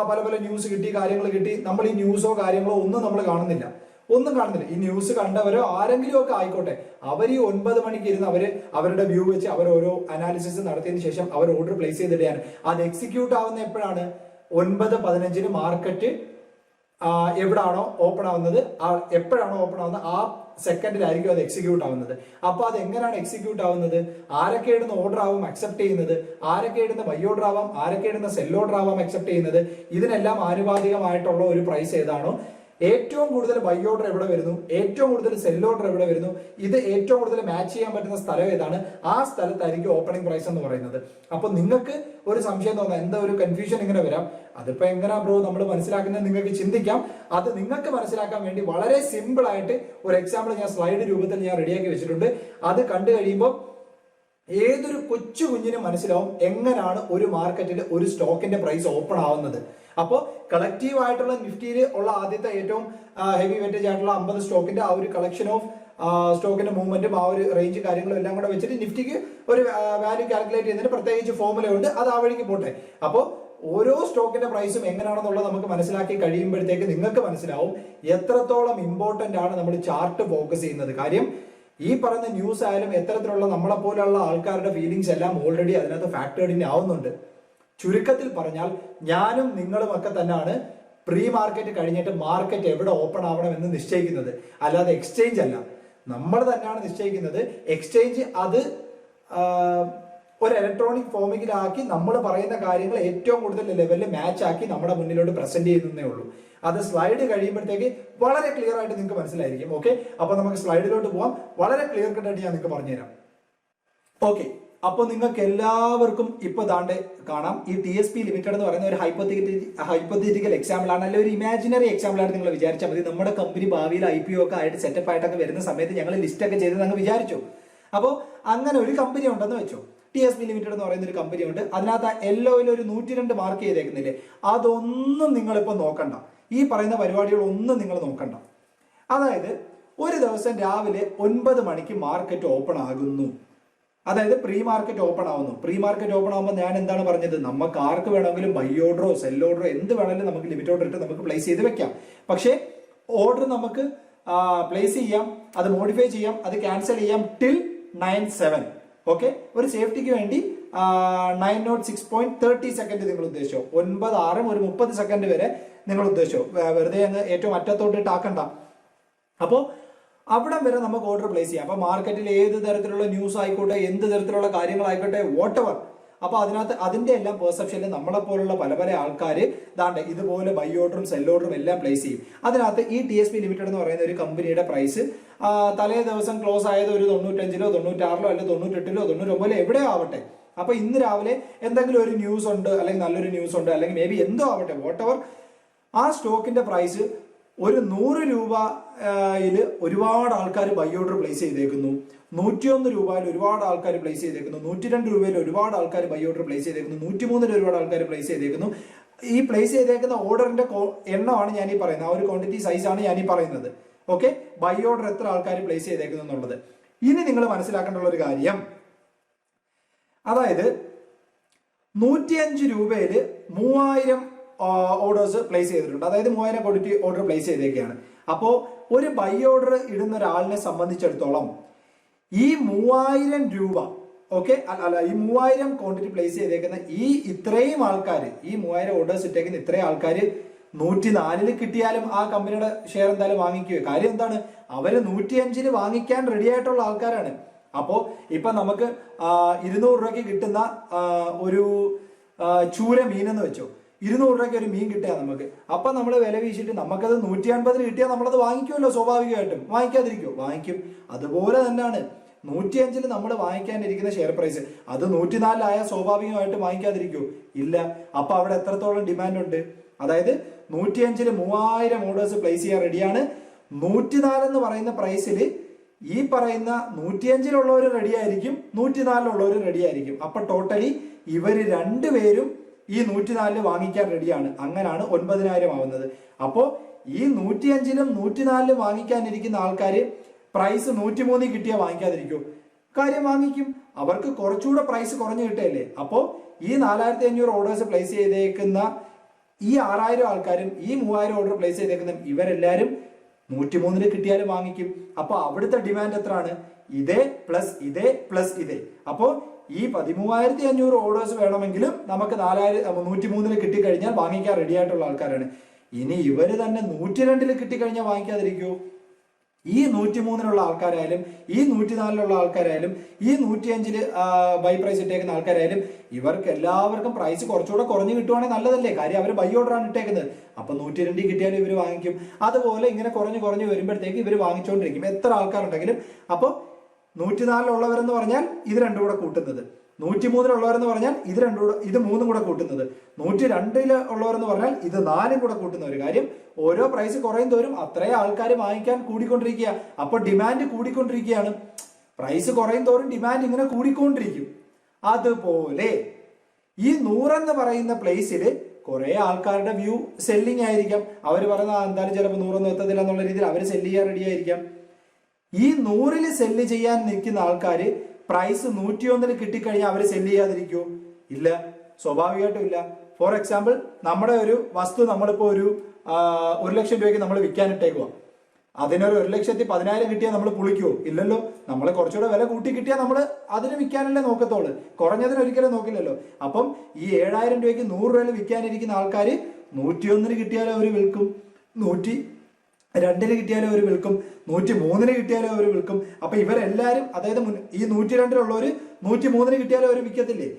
പല പല ന്യൂസ് കിട്ടി കാര്യങ്ങൾ കിട്ടി. നമ്മൾ ഈ ന്യൂസോ കാര്യങ്ങളോ ഒന്നും നമ്മൾ കാണുന്നില്ല. ഒന്നും കാണുന്നില്ല. ഈ ന്യൂസ് കണ്ടവരോ ആരെങ്കിലും ഒക്കെ ആയിക്കോട്ടെ. അവർ ഈ ഒൻപത് മണിക്ക് ഇരുന്ന് അവർ അവരുടെ വ്യൂ വെച്ച് അവർ ഓരോ അനാലിസിസ് നടത്തിയതിനു ശേഷം അവർ ഓർഡർ പ്ലേസ് ചെയ്തിടുകയാണ്. അത് എക്സിക്യൂട്ട് ആവുന്ന എപ്പോഴാണ്? ഒൻപത് പതിനഞ്ചിന് മാർക്കറ്റ് എവിടാണോ ഓപ്പൺ ആവുന്നത്. എപ്പോഴാണോ ഓപ്പൺ ആവുന്നത്? ആ സെക്കൻഡിലായിരിക്കും അത് എക്സിക്യൂട്ട് ആവുന്നത്. അപ്പൊ അത് എങ്ങനെയാണ് എക്സിക്യൂട്ട് ആവുന്നത്? ആരൊക്കെ ഇടുന്ന ഓർഡർ ആവും അക്സെപ്റ്റ് ചെയ്യുന്നത്? ആരൊക്കെ ഇടുന്ന ബൈ ഓർഡർ ആവാം? ആരൊക്കെ ഇടുന്ന സെൽ ഓർഡർ ആവാം അക്സെപ്റ്റ് ചെയ്യുന്നത്? ഇതിനെല്ലാം ആനുപാതികമായിട്ടുള്ള ഒരു പ്രൈസ് ഏതാണോ? ഏറ്റവും കൂടുതൽ ബൈ ഓർഡർ എവിടെ വരുന്നു? ഏറ്റവും കൂടുതൽ സെൽ ഓർഡർ എവിടെ വരുന്നു? ഇത് ഏറ്റവും കൂടുതൽ മാച്ച് ചെയ്യാൻ പറ്റുന്ന സ്ഥലം ഏതാണ്? ആ സ്ഥലത്തായിരിക്കും ഓപ്പണിംഗ് പ്രൈസ് എന്ന് പറയുന്നത്. അപ്പൊ നിങ്ങൾക്ക് ഒരു സംശയം തോന്നാം എന്താ ഒരു കൺഫ്യൂഷൻ ഇങ്ങനെ വരാം? അതിപ്പോ എങ്ങനെയാ ബ്രോ നമ്മൾ മനസ്സിലാക്കുന്നത് നിങ്ങൾക്ക് ചിന്തിക്കാം. അത് നിങ്ങൾക്ക് മനസ്സിലാക്കാൻ വേണ്ടി വളരെ സിമ്പിൾ ആയിട്ട് ഒരു എക്സാമ്പിൾ ഞാൻ സ്ലൈഡ് രൂപത്തിൽ ഞാൻ റെഡിയാക്കി വെച്ചിട്ടുണ്ട്. അത് കണ്ടു കഴിയുമ്പോൾ ഏതൊരു കൊച്ചു കുഞ്ഞിനും മനസ്സിലാവും എങ്ങനെയാണ് ഒരു മാർക്കറ്റിൽ ഒരു സ്റ്റോക്കിന്റെ പ്രൈസ് ഓപ്പൺ ആവുന്നത്. അപ്പോൾ കളക്റ്റീവ് ആയിട്ടുള്ള നിഫ്റ്റിയിൽ ഉള്ള ആദ്യത്തെ ഏറ്റവും ഹെവി വെറ്റേജ് ആയിട്ടുള്ള അമ്പത് സ്റ്റോക്കിന്റെ ആ ഒരു കളക്ഷൻ ഓഫ് സ്റ്റോക്കിന്റെ മൂവ്മെന്റും ആ ഒരു റേഞ്ച് കാര്യങ്ങളും എല്ലാം കൂടെ വെച്ചിട്ട് നിഫ്റ്റിക്ക് ഒരു വാല്യൂ കാൽക്കുലേറ്റ് ചെയ്യുന്നതിന് പ്രത്യേകിച്ച് ഫോമുല ഉണ്ട്. അത് ആ വഴിക്ക് പോട്ടെ. അപ്പോൾ ഓരോ സ്റ്റോക്കിന്റെ പ്രൈസും എങ്ങനെയാണെന്നുള്ളത് നമുക്ക് മനസ്സിലാക്കി കഴിയുമ്പോഴത്തേക്ക് നിങ്ങൾക്ക് മനസ്സിലാവും എത്രത്തോളം ഇമ്പോർട്ടന്റ് ആണ് നമ്മൾ ചാർട്ട് ഫോക്കസ് ചെയ്യുന്നത്. കാര്യം ഈ പറയുന്ന ന്യൂസ് ആയാലും എത്തരത്തിലുള്ള നമ്മളെ പോലെയുള്ള ആൾക്കാരുടെ ഫീലിങ്സ് എല്ലാം ഓൾറെഡി അതിനകത്ത് ഫാക്ടേഡിന് ആവുന്നുണ്ട്. ചുരുക്കത്തിൽ പറഞ്ഞാൽ ഞാനും നിങ്ങളും ഒക്കെ തന്നെയാണ് പ്രീ മാർക്കറ്റ് കഴിഞ്ഞിട്ട് മാർക്കറ്റ് എവിടെ ഓപ്പൺ ആവണം എന്ന് നിശ്ചയിക്കുന്നത്. അല്ലാതെ എക്സ്ചേഞ്ച് അല്ല. നമ്മൾ തന്നെയാണ് നിശ്ചയിക്കുന്നത്. എക്സ്ചേഞ്ച് അത് ഒരു ഇലക്ട്രോണിക് ഫോമിലാക്കി നമ്മൾ പറയുന്ന കാര്യങ്ങൾ ഏറ്റവും കൂടുതൽ ലെവലിൽ മാച്ച് ആക്കി നമ്മുടെ മുന്നിലോട്ട് പ്രസന്റ് ചെയ്യുന്നേ ഉള്ളൂ. അത് സ്ലൈഡ് കഴിയുമ്പോഴത്തേക്ക് വളരെ ക്ലിയർ ആയിട്ട് നിങ്ങൾക്ക് മനസ്സിലായിരിക്കും. ഓക്കെ അപ്പൊ നമുക്ക് സ്ലൈഡിലോട്ട് പോവാം. വളരെ ക്ലിയർ കട്ടായിട്ട് ഞാൻ നിങ്ങൾക്ക് പറഞ്ഞുതരാം. ഓക്കെ അപ്പൊ നിങ്ങൾക്ക് എല്ലാവർക്കും ഇപ്പൊ ദാണ്ട് കാണാം. ഈ ടി എസ് പി ലിമിറ്റഡ് എന്ന് പറയുന്ന ഒരു ഹൈപ്പത്തിക്കൽ എക്സാമ്പിൾ ആണ്. അല്ലെങ്കിൽ ഒരു ഇമാജിനറി എക്സാമ്പിൾ ആണ് നിങ്ങൾ വിചാരിച്ചാൽ മതി. നമ്മുടെ കമ്പനി ഭാവിയിൽ ഐ പി ഒ ഒക്കെ ആയിട്ട് സെറ്റപ്പ് ആയിട്ടൊക്കെ വരുന്ന സമയത്ത് ഞങ്ങൾ ലിസ്റ്റ് ഒക്കെ ചെയ്ത് ഞങ്ങൾ വിചാരിച്ചു. അപ്പോൾ അങ്ങനെ ഒരു കമ്പനി ഉണ്ടെന്ന് വെച്ചോ. ടി എസ് പി ലിമിറ്റഡ് എന്ന് പറയുന്ന ഒരു കമ്പനി ഉണ്ട്. അതിനകത്ത് എല്ലോയിൽ ഒരു നൂറ്റി രണ്ട് മാർക്ക് ചെയ്തേക്കുന്നില്ലേ? അതൊന്നും നിങ്ങളിപ്പോൾ നോക്കണ്ട. ഈ പറയുന്ന പരിപാടികളൊന്നും നിങ്ങൾ നോക്കണ്ട. അതായത് ഒരു ദിവസം രാവിലെ ഒൻപത് മണിക്ക് മാർക്കറ്റ് ഓപ്പൺ ആകുന്നു. അതായത് പ്രീ മാർക്കറ്റ് ഓപ്പൺ ആവുന്നു. പ്രീ മാർക്കറ്റ് ഓപ്പൺ ആകുമ്പോൾ ഞാൻ എന്താണ് പറഞ്ഞത്? നമുക്ക് ആർക്ക് വേണമെങ്കിലും ബൈ ഓർഡറോ സെൽ ഓർഡറോ എന്ത് വേണമെങ്കിലും നമുക്ക് ലിമിറ്റ് ഓർഡർ ഇട്ട് നമുക്ക് പ്ലേസ് ചെയ്ത് വെക്കാം. പക്ഷേ ഓർഡർ നമുക്ക് പ്ലേസ് ചെയ്യാം അത് മോഡിഫൈ ചെയ്യാം അത് ക്യാൻസൽ ചെയ്യാം ടിൽ നയൻ സെവൻ ഓക്കെ ഒരു സേഫ്റ്റിക്ക് വേണ്ടി nine nought six point thirty second നിങ്ങൾ ഉദ്ദേശിച്ചോ? ഒൻപത് ആറും ഒരു മുപ്പത് സെക്കൻഡ് വരെ നിങ്ങൾ ഉദ്ദേശിച്ചോ വെറുതെ അങ്ങ് ഏറ്റവും അറ്റത്തോട്ട് ആക്കണ്ട. അപ്പോൾ അവിടം വരെ നമുക്ക് ഓർഡർ പ്ലേസ് ചെയ്യാം. അപ്പോൾ മാർക്കറ്റിൽ ഏത് തരത്തിലുള്ള ന്യൂസ് ആയിക്കോട്ടെ എന്ത് തരത്തിലുള്ള കാര്യങ്ങളായിക്കോട്ടെ വാട്ട് എവർ അപ്പൊ അതിനകത്ത് അതിന്റെ എല്ലാം പെർസെപ്ഷനിൽ നമ്മളെ പോലുള്ള പല പല ആൾക്കാർ ദാണ്ട് ഇതുപോലെ ബൈ ഓർഡറും സെൽ ഓർഡറും എല്ലാം പ്ലേസ് ചെയ്യും. അതിനകത്ത് ഈ ടി എസ് പി ലിമിറ്റഡ് എന്ന് പറയുന്ന ഒരു കമ്പനിയുടെ പ്രൈസ് തലേ ദിവസം ക്ലോസ് ആയത് ഒരു തൊണ്ണൂറ്റഞ്ചിലോ തൊണ്ണൂറ്റാറിലോ അല്ലെങ്കിൽ തൊണ്ണൂറ്റെട്ടിലോ തൊണ്ണൂറ്റൊമ്പതിലോ എവിടെയോ ആവട്ടെ. അപ്പോൾ ഇന്ന് രാവിലെ എന്തെങ്കിലും ഒരു ന്യൂസ് ഉണ്ട് അല്ലെങ്കിൽ നല്ലൊരു ന്യൂസ് ഉണ്ട് അല്ലെങ്കിൽ മേ ബി എന്തോ ആവട്ടെ വാട്ട് എവർ ആ സ്റ്റോക്കിന്റെ പ്രൈസ് ഒരു നൂറ് രൂപയിൽ ഒരുപാട് ആൾക്കാർ ബൈ ഓർഡർ പ്ലേസ് ചെയ്തേക്കുന്നു. നൂറ്റിയൊന്ന് രൂപയിൽ ഒരുപാട് ആൾക്കാർ പ്ലേസ് ചെയ്തേക്കുന്നു. നൂറ്റി രണ്ട് രൂപയിൽ ഒരുപാട് ആൾക്കാർ ബൈ ഓർഡർ പ്ലേസ് ചെയ്തേക്കുന്നു. നൂറ്റിമൂന്നിൽ ഒരുപാട് ആൾക്കാർ പ്ലേസ് ചെയ്തേക്കുന്നു. ഈ പ്ലേസ് ചെയ്തേക്കുന്ന ഓർഡറിന്റെ എണ്ണമാണ് ഞാൻ ഈ പറയുന്നത്. ആ ഒരു ക്വാണ്ടിറ്റി സൈസ് ആണ് ഞാൻ ഈ പറയുന്നത്. ഓക്കെ? ബൈ ഓർഡർ എത്ര ആൾക്കാർ പ്ലേസ് ചെയ്തേക്കുന്നു എന്നുള്ളത്. ഇനി നിങ്ങൾ മനസ്സിലാക്കേണ്ട ഒരു കാര്യം. അതായത് നൂറ്റിയഞ്ച് രൂപയിൽ മൂവായിരം ഓർഡേഴ്സ് പ്ലേസ് ചെയ്തിട്ടുണ്ട്. അതായത് മൂവായിരം ക്വാണ്ടിറ്റി ഓർഡർ പ്ലേസ് ചെയ്തേക്കാണ്. അപ്പോൾ ഒരു ബൈ ഓർഡർ ഇടുന്ന ഒരാളിനെ സംബന്ധിച്ചിടത്തോളം ഈ മൂവായിരം രൂപ ഓക്കെ അല്ല ഈ മൂവായിരം ക്വാണ്ടിറ്റി പ്ലേസ് ചെയ്തേക്കുന്ന ഈ ഇത്രയും ആൾക്കാർ ഈ മൂവായിരം ഓർഡേഴ്സ് ഇട്ടേക്കുന്ന ഇത്രയും ആൾക്കാർ നൂറ്റി നാലിന് കിട്ടിയാലും ആ കമ്പനിയുടെ ഷെയർ എന്തായാലും വാങ്ങിക്കുക കാര്യം എന്താണ്? അവർ നൂറ്റി അഞ്ചിന് വാങ്ങിക്കാൻ റെഡി ആയിട്ടുള്ള ആൾക്കാരാണ്. അപ്പോൾ ഇപ്പം നമുക്ക് ഇരുന്നൂറ് രൂപയ്ക്ക് കിട്ടുന്ന ഒരു ചൂര മീനെന്ന് വെച്ചോ. ഇരുന്നൂറ് രൂപയ്ക്ക് ഒരു മീൻ കിട്ടിയാൽ നമുക്ക്. അപ്പം നമ്മൾ വില വീശിട്ട് നമുക്കത് നൂറ്റി അൻപതിന് കിട്ടിയാൽ നമ്മളത് വാങ്ങിക്കുമല്ലോ സ്വാഭാവികമായിട്ടും. വാങ്ങിക്കാതിരിക്കുമോ വാങ്ങിക്കും. അതുപോലെ തന്നെയാണ് നൂറ്റി അഞ്ചിൽ നമ്മൾ വാങ്ങിക്കാനിരിക്കുന്ന ഷെയർ പ്രൈസ് അത് നൂറ്റിനാലിലായ സ്വാഭാവികമായിട്ട് വാങ്ങിക്കാതിരിക്കോ ഇല്ല. അപ്പം അവിടെ എത്രത്തോളം ഡിമാൻഡ് ഉണ്ട്? അതായത് നൂറ്റി അഞ്ചിൽ മൂവായിരം ഓർഡേഴ്സ് പ്ലേസ് ചെയ്യാൻ റെഡിയാണ് നൂറ്റിനാല് എന്ന് പറയുന്ന പ്രൈസിൽ ഈ പറയുന്ന നൂറ്റിയഞ്ചിലുള്ളവർ റെഡി ആയിരിക്കും നൂറ്റിനാലിലുള്ളവർ റെഡി ആയിരിക്കും. അപ്പൊ ടോട്ടലി ഇവർ രണ്ടുപേരും ഈ നൂറ്റിനാലിൽ വാങ്ങിക്കാൻ റെഡിയാണ് അങ്ങനാണ് ഒൻപതിനായിരം ആവുന്നത്. അപ്പോ ഈ നൂറ്റിയഞ്ചിലും നൂറ്റിനാലിലും വാങ്ങിക്കാനിരിക്കുന്ന ആൾക്കാർ പ്രൈസ് നൂറ്റിമൂന്നിൽ കിട്ടിയാൽ വാങ്ങിക്കാതിരിക്കൂ. കാര്യം വാങ്ങിക്കും. അവർക്ക് കുറച്ചുകൂടെ പ്രൈസ് കുറഞ്ഞു കിട്ടുകയല്ലേ? അപ്പോ ഈ നാലായിരത്തി അഞ്ഞൂറ് ഓർഡേഴ്സ് പ്ലേസ് ചെയ്തേക്കുന്ന ഈ ആറായിരം ആൾക്കാരും ഈ മൂവായിരം ഓർഡർ പ്ലേസ് ചെയ്തേക്കുന്ന ഇവരെല്ലാരും നൂറ്റിമൂന്നിന് കിട്ടിയാലും വാങ്ങിക്കും. അപ്പൊ അവിടുത്തെ ഡിമാൻഡ് എത്രയാണ്? ഇതേ പ്ലസ് ഇതേ പ്ലസ് ഇതേ. അപ്പോ ഈ പതിമൂവായിരത്തി അഞ്ഞൂറ് ഓർഡേഴ്സ് വേണമെങ്കിലും നമുക്ക് നാലായിരം നൂറ്റി മൂന്നിൽ കിട്ടിക്കഴിഞ്ഞാൽ വാങ്ങിക്കാൻ റെഡി ആയിട്ടുള്ള ആൾക്കാരാണ്. ഇനി ഇവർ തന്നെ നൂറ്റി രണ്ടിൽ കിട്ടിക്കഴിഞ്ഞാൽ വാങ്ങിക്കാതിരിക്കൂ. ഈ നൂറ്റി മൂന്നിലുള്ള ആൾക്കാരായാലും ഈ നൂറ്റിനാലിലുള്ള ആൾക്കാരായാലും ഈ നൂറ്റി അഞ്ചിൽ ബൈ പ്രൈസ് ഇട്ടേക്കുന്ന ആൾക്കാരായാലും ഇവർക്ക് എല്ലാവർക്കും പ്രൈസ് കുറച്ചുകൂടെ കുറഞ്ഞു കിട്ടുവാണെങ്കിൽ നല്ലതല്ലേ? കാര്യം അവർ ബൈ ഓർഡർ ആണ് ഇട്ടേക്കുന്നത്. അപ്പൊ നൂറ്റി രണ്ടിൽ കിട്ടിയാലും ഇവർ വാങ്ങിക്കും. അതുപോലെ ഇങ്ങനെ കുറഞ്ഞു കുറഞ്ഞു വരുമ്പോഴത്തേക്ക് ഇവർ വാങ്ങിച്ചുകൊണ്ടിരിക്കും എത്ര ആൾക്കാരുണ്ടെങ്കിലും. അപ്പോൾ നൂറ്റിനാലിലുള്ളവരെന്ന് പറഞ്ഞാൽ ഇത് രണ്ടും കൂടെ കൂട്ടുന്നത്. നൂറ്റി മൂന്നിലുള്ളവരെന്ന് പറഞ്ഞാൽ ഇത് രണ്ടും കൂടെ ഇത് മൂന്നും കൂടെ കൂട്ടുന്നത്. നൂറ്റി രണ്ടിൽ ഉള്ളവരെന്ന് പറഞ്ഞാൽ ഇത് നാലും കൂടെ കൂട്ടുന്ന ഒരു കാര്യം. ഓരോ പ്രൈസ് കുറയും തോറും അത്രയും ആൾക്കാർ വാങ്ങിക്കാൻ കൂടിക്കൊണ്ടിരിക്കുക. അപ്പൊ ഡിമാൻഡ് കൂടിക്കൊണ്ടിരിക്കുകയാണ്. പ്രൈസ് കുറയും തോറും ഡിമാൻഡ് ഇങ്ങനെ കൂടിക്കൊണ്ടിരിക്കും. അതുപോലെ ഈ നൂറെന്ന് പറയുന്ന പ്ലേസിൽ കുറെ ആൾക്കാരുടെ വ്യൂ സെല്ലിംഗ് ആയിരിക്കാം. അവർ പറയുന്ന "ആ, എന്തായാലും ചിലപ്പോൾ നൂറൊന്നും എത്തത്തില്ല എന്നുള്ള രീതിയിൽ അവർ സെല്ല് ചെയ്യാൻ റെഡി ആയിരിക്കാം. ഈ നൂറിൽ സെല്ല് ചെയ്യാൻ നിൽക്കുന്ന ആൾക്കാര് പ്രൈസ് നൂറ്റിയൊന്നിന് കിട്ടിക്കഴിഞ്ഞാൽ അവർ സെല്ല് ചെയ്യാതിരിക്കുമോ ഇല്ല. സ്വാഭാവികമായിട്ടും ഇല്ല. ഫോർ എക്സാമ്പിൾ നമ്മുടെ ഒരു വസ്തു നമ്മളിപ്പോ ഒരു ഒരു ലക്ഷം രൂപയ്ക്ക് നമ്മൾ വിൽക്കാനിട്ടേക്കുവാ അതിനൊരു ഒരു ലക്ഷത്തി പതിനായിരം കിട്ടിയാൽ നമ്മൾ പുളിക്കുവോ? ഇല്ലല്ലോ. നമ്മൾ കുറച്ചുകൂടെ വില കൂട്ടി കിട്ടിയാൽ നമ്മൾ അതിന് വിൽക്കാനല്ലേ നോക്കത്തോളൂ കുറഞ്ഞതിന് ഒരിക്കലും നോക്കില്ലല്ലോ. അപ്പം ഈ ഏഴായിരം രൂപയ്ക്ക് നൂറ് രൂപയിൽ വിൽക്കാനിരിക്കുന്ന ആൾക്കാർ നൂറ്റിയൊന്നിന് കിട്ടിയാലും അവർ വിൽക്കും. നൂറ്റി രണ്ടിന് കിട്ടിയാലും അവർ വിൽക്കും നൂറ്റി മൂന്നിന് കിട്ടിയാലും അവർ വിൽക്കും. അപ്പൊ ഇവരെല്ലാരും അതായത് ഈ നൂറ്റി രണ്ടിലുള്ളവർ നൂറ്റി മൂന്നിന് കിട്ടിയാലും അവർ വിൽക്കത്തില്ലേ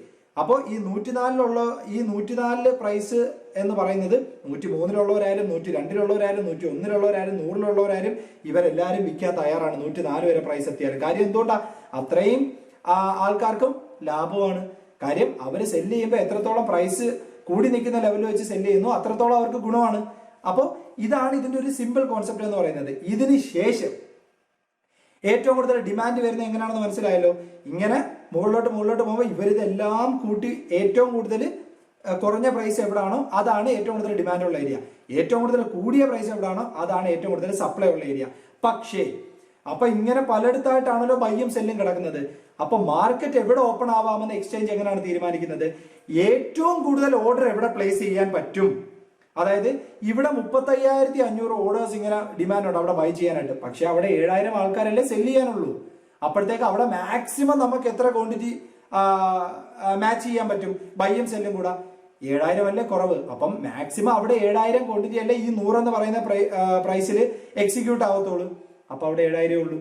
അപ്പോൾ ഈ നൂറ്റിനാലിലുള്ള ഈ നൂറ്റിനാലിൽ പ്രൈസ് എന്ന് പറയുന്നത് നൂറ്റി മൂന്നിലുള്ളവരായാലും നൂറ്റി രണ്ടിലുള്ളവരായാലും നൂറ്റി ഒന്നിലുള്ളവരായാലും നൂറിലുള്ളവരായാലും ഇവരെല്ലാവരും വിൽക്കാൻ തയ്യാറാണ്. നൂറ്റി നാല് വരെ പ്രൈസ് എത്തിയാലും കാര്യം എന്തുകൊണ്ടാ? അത്രയും ആൾക്കാർക്കും ലാഭമാണ്. കാര്യം അവർ സെല്ല് ചെയ്യുമ്പോൾ എത്രത്തോളം പ്രൈസ് കൂടി നിൽക്കുന്ന ലെവലിൽ വെച്ച് സെല്ല് ചെയ്യുന്നു അത്രത്തോളം അവർക്ക് ഗുണമാണ്. അപ്പോൾ ഇതാണ് ഇതിന്റെ ഒരു സിമ്പിൾ കോൺസെപ്റ്റ് എന്ന് പറയുന്നത്. ഇതിന് ശേഷം ഏറ്റവും കൂടുതൽ ഡിമാൻഡ് വരുന്നത് എങ്ങനെയാണെന്ന് മനസ്സിലായല്ലോ? ഇങ്ങനെ മുകളിലോട്ട് മുകളിലോട്ട് പോകുമ്പോൾ ഇവരിതെല്ലാം കൂട്ടി ഏറ്റവും കൂടുതൽ കുറഞ്ഞ പ്രൈസ് എവിടാണോ അതാണ് ഏറ്റവും കൂടുതൽ ഡിമാൻഡ് ഉള്ള ഏരിയ ഏറ്റവും കൂടുതൽ കൂടിയ പ്രൈസ് എവിടാണോ അതാണ് ഏറ്റവും കൂടുതൽ സപ്ലൈ ഉള്ള ഏരിയ പക്ഷേ അപ്പൊ ഇങ്ങനെ പലയിടത്തായിട്ടാണല്ലോ ബയ്യും സെല്ലും കിടക്കുന്നത്. അപ്പൊ മാർക്കറ്റ് എവിടെ ഓപ്പൺ ആവാമെന്ന് എക്സ്ചേഞ്ച് എങ്ങനെയാണ് തീരുമാനിക്കുന്നത്? ഏറ്റവും കൂടുതൽ ഓർഡർ എവിടെ പ്ലേസ് ചെയ്യാൻ പറ്റും? അതായത് ഇവിടെ മുപ്പത്തയ്യായിരത്തി അഞ്ഞൂറ് ഓർഡേഴ്സ് ഇങ്ങനെ ഡിമാൻഡ് ഉണ്ട് അവിടെ ബൈ ചെയ്യാനായിട്ട് പക്ഷെ അവിടെ ഏഴായിരം ആൾക്കാരല്ലേ സെൽ ചെയ്യാനുള്ളൂ. അപ്പോഴത്തേക്ക് അവിടെ മാക്സിമം നമുക്ക് എത്ര ക്വാണ്ടിറ്റി മാച്ച് ചെയ്യാൻ പറ്റും? ബൈയും സെല്ലും കൂടെ. ഏഴായിരം അല്ലേ കുറവ്? അപ്പം മാക്സിമം അവിടെ ഏഴായിരം ക്വാണ്ടിറ്റി അല്ലേ ഈ നൂറെന്ന് പറയുന്ന പ്രൈസിൽ എക്സിക്യൂട്ട് ആവത്തുള്ളൂ. അപ്പൊ അവിടെ ഏഴായിരം ഉള്ളൂ.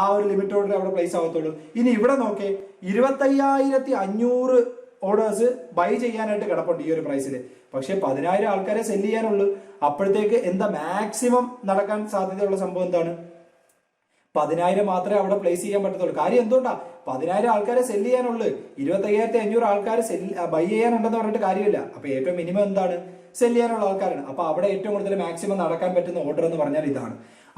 ആ ഒരു ലിമിറ്റ് ഓർഡർ അവിടെ പ്ലേസ് ആവത്തുള്ളൂ. ഇനി ഇവിടെ നോക്കേ ഇരുപത്തയ്യായിരത്തി അഞ്ഞൂറ് ഓർഡേഴ്സ് ബൈ ചെയ്യാനായിട്ട് കിടപ്പുണ്ട് ഈ ഒരു പ്രൈസിൽ പക്ഷെ പതിനായിരം ആൾക്കാരെ സെല്ല് ചെയ്യാനുള്ളൂ. അപ്പോഴത്തേക്ക് എന്താ മാക്സിമം നടക്കാൻ സാധ്യതയുള്ള സംഭവം എന്താണ്? പതിനായിരം മാത്രമേ അവിടെ പ്ലേസ് ചെയ്യാൻ പറ്റത്തുള്ളൂ. കാര്യം എന്തുകൊണ്ടാ? പതിനായിരം ആൾക്കാരെ സെല്ല് ചെയ്യാനുള്ളൂ. ഇരുപത്തി അയ്യായിരത്തി അഞ്ഞൂറ് ആൾക്കാർ സെൽ ബൈ ചെയ്യാനുണ്ടെന്ന് പറഞ്ഞിട്ട് കാര്യമില്ല. അപ്പൊ ഏറ്റവും മിനിമം എന്താണ്? സെല്ല് ചെയ്യാനുള്ള ആൾക്കാരാണ്. അപ്പൊ അവിടെ ഏറ്റവും കൂടുതൽ മാക്സിമം നടക്കാൻ പറ്റുന്ന ഓർഡർ എന്ന് പറഞ്ഞാൽ ഇതാണ്.